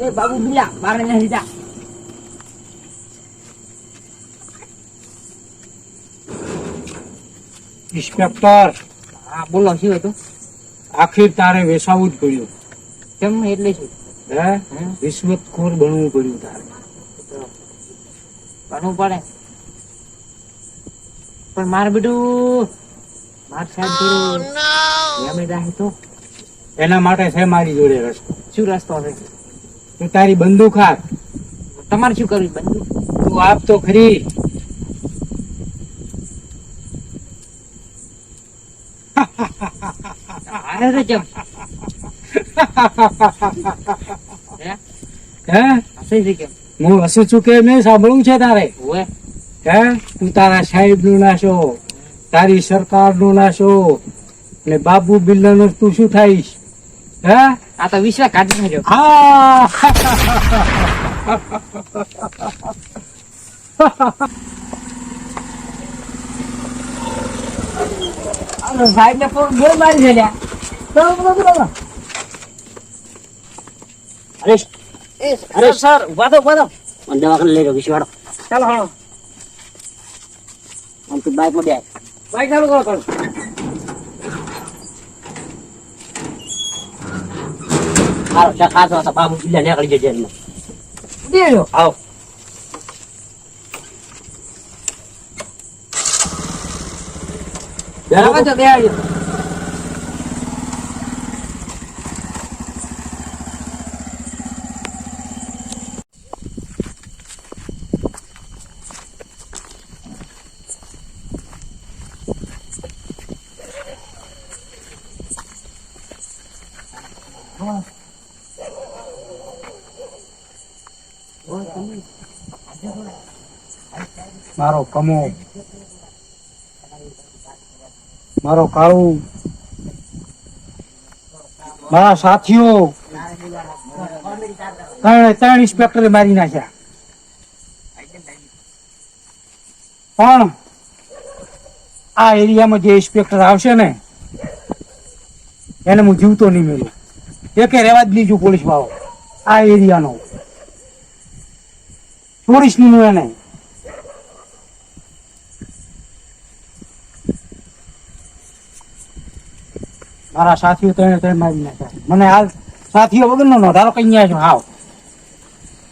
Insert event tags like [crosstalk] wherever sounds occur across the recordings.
એ બાબુ બિલા બાર ને ઇન્સ્પેક્ટર હા બોલો શું હતું? આખી તારે વેસાવું જ પડ્યું. કેમ એટલે શું? હે? રિશ્વતખોર બનવું પડ્યું તારે. ભણવું પડે. પણ માર બેટું માર સાહેબ થોડું યામે રાહ તો? એના માટે છે મારી જોડે રસ્તો. શું રસ્તો છે? તું તારી બંદૂક હાથ તમારે શું કરવું બંદૂક? તું આપ તો ખરી. હે? છે કેમ? હું હસું છું કે મેં સાંભળવું છે તારે? હે? તું તારા સાહેબનું નાશો તારી સરકારનું નાશો ને બાબુ બિલ્લા નું તું શું થાય હે? આ તો વિશ્વ કાઢી નાખ્યો હા સાહેબ ને ફોન ગોળ મારી છે લ્યા અરે અરે સર ઊભા તો ઊભા તો મને દવાખાને લઈ રહ્યો વિશ્વાડો ચાલો હાલો આમ તું બાઈકમાં બે બાઈક ચાલુ કરો કરો હાલો ચા ખાતો હતા બાબુ બિલ્લા નીકળી જજે એમને દેજો આવો રાખો તો બેહાડજો મારો કમો, મારો કાળુ, મારા સાથીઓ, ત્રણે ત્રણ ઇન્સ્પેક્ટરે મારી નાખ્યા. પણ આ એરિયામાં જે ઇન્સ્પેક્ટર આવશે ને, એને હું જીવતો નહીં મેળવું. એકે રહેવા જ નહીં છું પોલીસ વાળો. આ એરિયાનો. પોલીસનું એને મારા સાથીઓ ત્રણે ત્રણ મારી નાખ્યા મને હાલ સાથીઓ વગર નો નોંધારો કઈ છો હાવ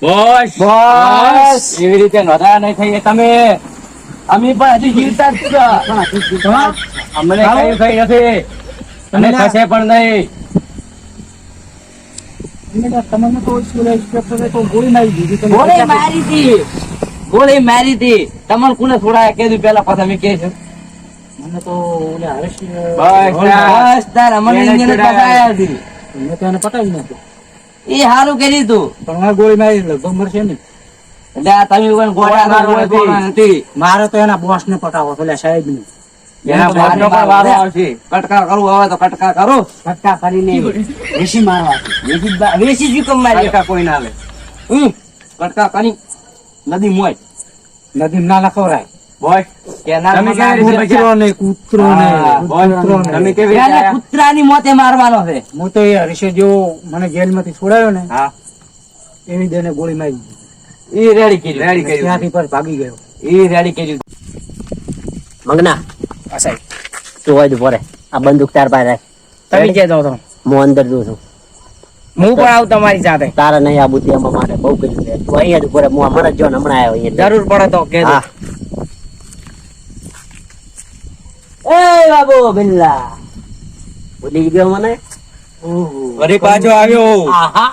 બસ બસ. એવી રીતે નોંધાયા નહીં થઈ તમે અમે પણ હજી જીવતા જ. હા? અમને. કઈ થઈ નથી અને. થશે પણ નહીં તમને તો સ્કૂલ ઇન્સ્પેક્ટરે તો ગોળી મારી દીધી. ગોળી મારી હતી ગોળી મારી હતી તમને કોને થોડા કીધું પેલા પાછા અમે કે છે. મને તો ઓલે હરેશ બસ બસ. તાર અમને ઇન્જિન જ ચડાયા. હતી મેં તો એને પટાવી નાખ્યો. એ સારું કર્યું તું. પણ મને ગોળી મારી લગભગ મરશે ને એટલે તમે ગોળા મારે તો એના બોસ ને પટાવો પેલા સાહેબ ને એના કટકા કરવું તો કટકા કરો. કરીને વેસી મારવા. જ કમ મારી કોઈ ના હમ. કટકા કરી. નદી મોય. નદી ના લખવરાય. બોય એને કૂતરાની મોતે મારવાનો છે. હું તો એ હરીશે જો મને જેલમાંથી છોડાયો ને હા. એવી દેને ગોળી મારી એ રેડી કર્યું. રેડી કર્યું ત્યાંથી પર ભાગી ગયો. એ રેડી કર્યું. મંગના આ સાહેબ તું હોય આ બંદૂક તાર પાસે રાખ. તમે જે દો તો હું અંદર જઉં છું. હું પણ આવું તમારી સાથે. તારા નહીં આ બુદ્ધિ એમાં મારે બહુ કર્યું છે. તું અહીંયા જ પોરે હું અમારા જ જો હમણાં આવ્યો અહીંયા જરૂર પડે તો કે હા. એ બાબુ બિલ્લા. ભૂલી ગયો મને? વળી પાછો આવ્યો આહા.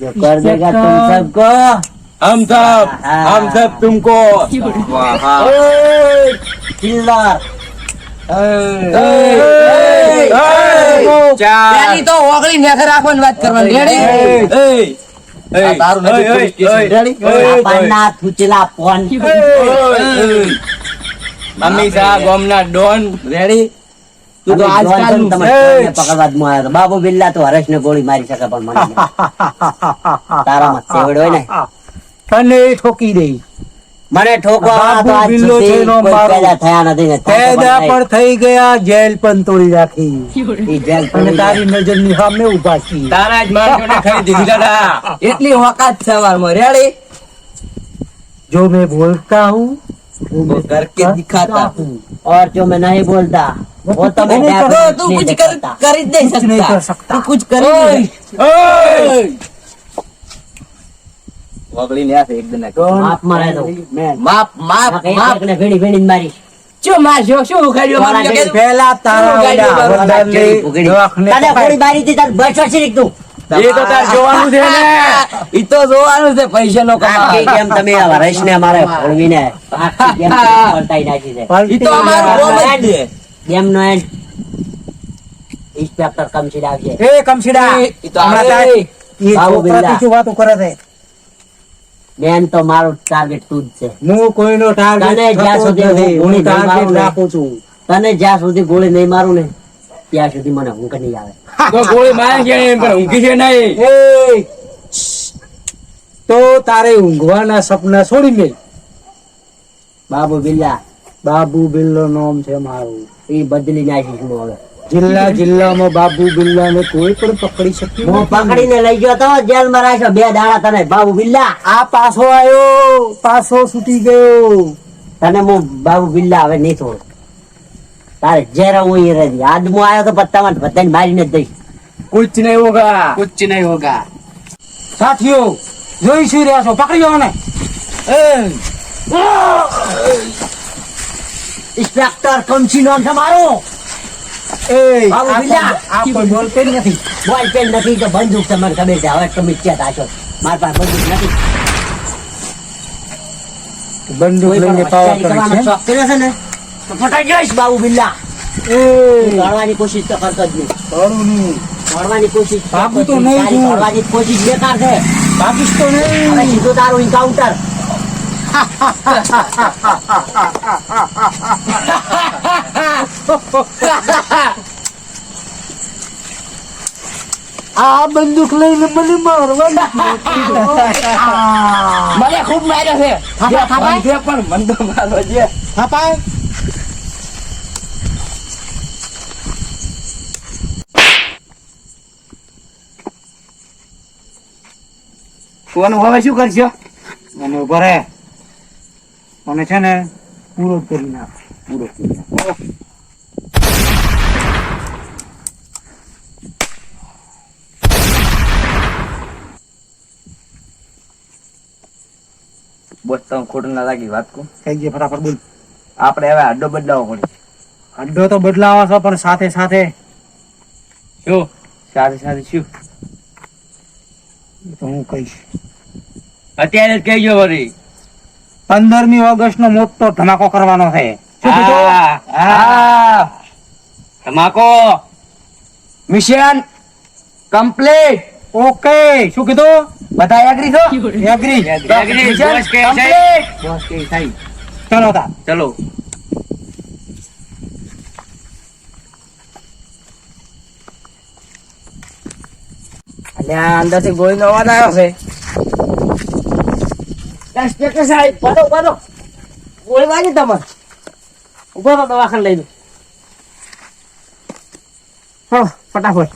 જો કર દેગા તુમ સબકો હમ સબ હમ સબ તુમકો. ઓય તો ઓગળી નેખે રાખવાની વાત કરવાની રેડી તારું નથી police station. રેડી આપણના થૂચેલા ફોન મમ્મી સાહેબ ગોમના ડોન રેડી તું તો આજકાલ જોન તમે ફોનને પકડવા જ આવ્યો બાબુ બિલ્લા તો હરેશ ને ગોળી મારી શકે પણ મને. તારામાં હોય ને તને ઠોકી દઈ મને ઠોકવા તો બાબુ આજ બિલ્લો સુધી છે એનો કોઈ મારો. પેદા થયા નથી ને થાય તો પેદા પણ પણ થઈ ગયા જેલ પણ તોડી રાખી નહીં. ઈ જેલ અને તોડી તારી નજરની સામે ઉભા છીએ તારા જ માણસોને ખરીદી દીધા હતા. એટલી વકાત છે અમારામાં. રેડી? જો મેં બોલતા હું वो मैं ઘર કે દિખાતા हूँ और जो मैं नहीं बोलता वो तो मैं नहीं डेफिनेट तो तू नहीं कुछ कर कर सकता। कर ही नहीं कुछ नहीं कर सकता सकता। तू कुछ कर ही नहीं ओए! વગડીને છે એકદમ માપ મારે તો માપ માપ માપ એકને ભેડી ભેડીને મારી શું મારશો? શું ઉખાડ્યો? મારજો કે- પહેલા તારા શું પકડ. ગોળી મારી હતી તાર બસ વર્ષે નીકળતું. એ તો તાર જોવાનું છે ને [laughs] ઈ તો જોવાનું છે પૈસા નો આખી ગેમ તમે આ ને અમારે ભોળવીને આખી પલટાઈ નાખી છે ઈ તો અમારું ગોમ જ છે. ગેમનો end. ઇન્સ્પેક્ટર કમસીડા આવશે એ કમસીડા ઈ તો હમણાં આવે. બાબુ બિલ્લા. પીછું વાતો કરે છે મેન તો મારું ટાર્ગેટ તું જ છે. હું કોઈનો ટાર્ગેટ તને જ્યાં સુધી હું હું ગોળી નહીં ટાર્ગેટ મારું રાખું છું. તને જ્યાં સુધી ગોળી નહીં મારું ને ત્યાં સુધી મને ઊંઘ નહીં આવે. તો ગોળી મારે છે એમ પણ ઊંઘી છે નહીં. તો તારે ઊંઘવાના સપના છોડી મેલ. બાબુ બિલ્લા. બાબુ બિલ્લો નામ છે મારું. એ બદલી જાય હું હવે. જિલ્લા જિલ્લામાં બાબુ બિલ્લાને કોઈ પણ પકડી શક્યું હું પકડીને લઈ ગયો તો જેલમાં રાખ્યો. બે દાડા તને. બાબુ બિલ્લા. આ પાછો આવ્યો પાછો છૂટી ગયો. તને હું બાબુ બિલ્લા હવે નહીં છોડું. તારે જેરા હું એ રહી આજ હું આવ્યો તો પત્તામાં બધાને મારીને જ દઈશ. કુછ નહીં હોગા. કુછ નહીં હોગા. સાથીઓ જોઈ શું રહ્યા છો? પકડી જાઓ ને ઇન્સ્પેક્ટર કમસી નામ છે મારું. આ બિલ્લા. કોઈ- આ કોઈ બોલતે જ નથી. બોલ પેન નથી તો બંદૂક છે ખબર છે હવે તમે ક્યાં થાશો મારી પાસે બંદૂક નથી. બંદૂક લઈને પાવા કરે છે? કર્યો છે ને તો ફટાઈ જઈશ બાબુ બિલ્લા એ. કોશિશ તો કરતો જ નહીં. કોશિશ તો નહીં કોશિશ બેકાર છે. પાકિશ તો હવે નહીં સીધું તારું એન્કાઉન્ટર [laughs] [laughs] [laughs] આ બંદૂક લઈને મને મારવા મને ખૂબ માર્યો છે. થાપા, થાપા. પણ મન તો મારવો છે. થાપાય ફોન હવે શું કરશો? મને ઊભા રહે. મને છે ને પૂરો કરી નાખ. પૂરો કરી નાખો. બસ તો ખોટું ના લાગી વાત કહું. કઈ જે ફટાફટ બોલ. આપણે હવે અડ્ડો બદલાવો પડે અડ્ડો તો બદલાવો છો પણ સાથે સાથે શું સાથે સાથે શું? તો હું કહીશ. અત્યારે જ કહેજો વળી. પંદરમી ઓગસ્ટ નો મોટો ધમાકો કરવાનો છે. ધમાકો. મિશન કમ્પ્લીટ ઓકે શું કીધું? બધા એગ્રી છો? એગ્રી એગ્રી બોસ કે છે બોસ કે થઈ ચલો તા ચલો અને આ અંદરથી ગોળીનો અવાજ આવ્યો છે. ઇન્સ્પેક્ટર સાહેબ પડો પડો. ગોળી વાગી તમારે. ઊભો તો દવાખાને લઈ લો હા ફટાફટ.